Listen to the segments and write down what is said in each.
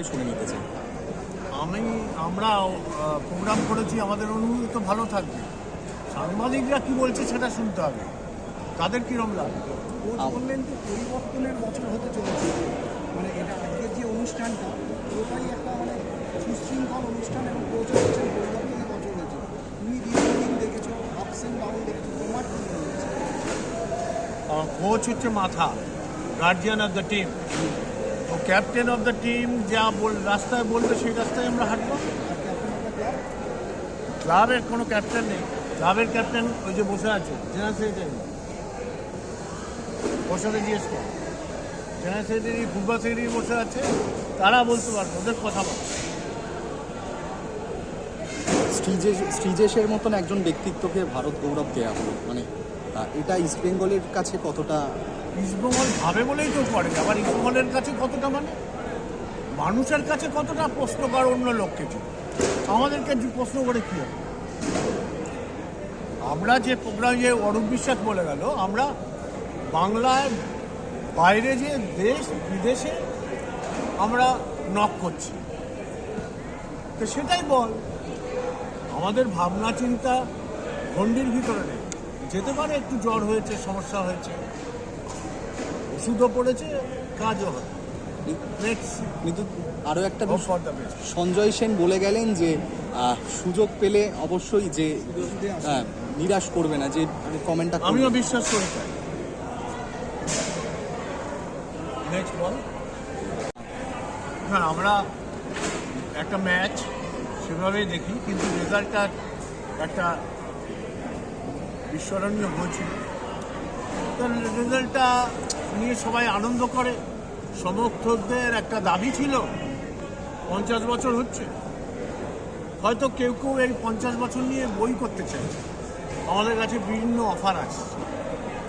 থেকে শুনে নিতে চাই। আমি আমরা প্রোগ্রাম করেছি আমাদের অনুভূতি তো ভালো থাকবে। সাংবাদিকরা কি বলছে সেটা শুনতে হবে। তাদের কিরম লাগবে বললেন যে পরিবর্তনের বছর হতে চলেছে। মানে এটা আজকের যে অনুষ্ঠানটা ওটাই একটা মানে সুশৃঙ্খল অনুষ্ঠান এবং কোচ হচ্ছেন পরিবর্তনের বছর হয়েছে। তুমি দীর্ঘদিন দেখেছ আপস অ্যান্ড ডাউন দেখেছ তোমার কি হচ্ছে? কোচ হচ্ছে মাথা গার্জিয়ান অফ দ্য টিম ও ক্যাপ্টেন অফ দ্য টিম যা বল, রাস্তায় বলবে সেই রাস্তায় আমরা হাঁটবো। ক্লাবের কোনো ক্যাপ্টেন নেই। ক্লাবের ক্যাপ্টেন ওই যে বসে আছে, জেনারেল সেক্রেটারি। ওর সাথে জিজ্ঞেস কর। জেনারেল সেক্রেটারি ফুটবল সেক্রেটারি বসে আছে, তারা বলতে পারবে, ওদের কথা বল। শ্রীজেশ শ্রীজেশের মতন একজন ব্যক্তিত্বকে ভারত গৌরব দেওয়া হলো মানে এটা ইস্টবেঙ্গলের কাছে কতটা? ইস্টবেঙ্গল ভাবে বলেই তো করে আবার ইস্টবেঙ্গলের কাছে কতটা মানে? মানুষের কাছে কতটা প্রশ্ন কর অন্য লোককে যে আমাদেরকে যে প্রশ্ন করে কী হবে? আমরা যে প্রোগ্রাম যে অরূপ বিশ্বাস বলে গেল, আমরা বাংলার বাইরে যে দেশ, বিদেশে আমরা নক করছি। তো সেটাই বল, আমাদের ভাবনা চিন্তা গণ্ডির ভিতরে নেই। যেতে পারে একটু জ্বর হয়েছে সমস্যা হয়েছে। ওষুধও পড়েছে কাজও হয়। কিন্তু আরও একটা সঞ্জয় সেন বলে গেলেন যে সুযোগ পেলে অবশ্যই যে নিরাশ করবে না যে কমেন্টটা আমিও বিশ্বাস করি নেক্সট বল। হ্যাঁ আমরা একটা ম্যাচ সেভাবেই দেখি কিন্তু রেজাল্টটা একটা বিস্মরণীয় হয়েছিল রেজাল্টটা নিয়ে সবাই আনন্দ করে। সমর্থকদের একটা দাবি ছিল, পঞ্চাশ বছর হচ্ছে। হয়তো কেউ কেউ এই পঞ্চাশ বছর নিয়ে বই করতে চাইছে আমাদের কাছে বিভিন্ন অফার আছে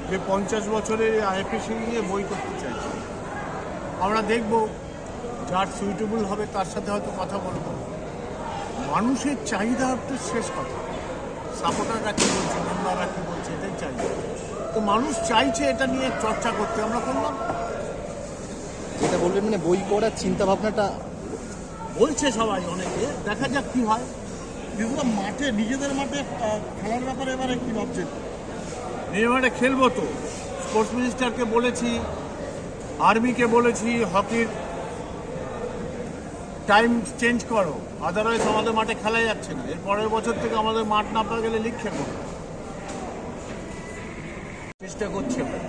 যে পঞ্চাশ বছরের আইএফএসি নিয়ে বই করতে চাইছে আমরা দেখব যার সুইটেবল হবে, তার সাথে হয়তো কথা বলব। মানুষের চাহিদা হচ্ছে শেষ কথা। সাপোর্টাররা কী বলছে মেম্বাররা কী বলছে এটাই চাইছে তো মানুষ চাইছে এটা নিয়ে চর্চা করতে আমরা করলাম। যেটা বলবেন মানে বই পড়ার চিন্তা ভাবনাটা বলছে সবাই অনেকে দেখা যাক কী হয়। দিদুরা মাঠে নিজেদের মাঠে খেলার ব্যাপারে এবারে কী ভাবছেন? নির্মাণে খেলব তো। স্পোর্টস মিনিস্টারকে বলেছি আর্মিকে বলেছি হকির টাইম চেঞ্জ করো। আদারওয়াইজ আমাদের মাঠে খেলা যাচ্ছে না। এর পরের বছর থেকে আমাদের মাঠ না পাওয়া গেলে লিগ খেলব চেষ্টা করছি আমরা।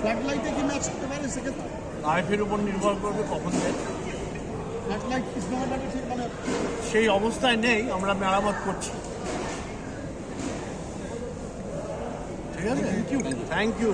ফ্ল্যাট লাইটে কি ম্যাচ হতে পারে সেক্ষেত্রে? আইফের উপর নির্ভর করবে কখন মানে সেই অবস্থায় নেই আমরা মেরামত করছি। ঠিক আছে? Thank you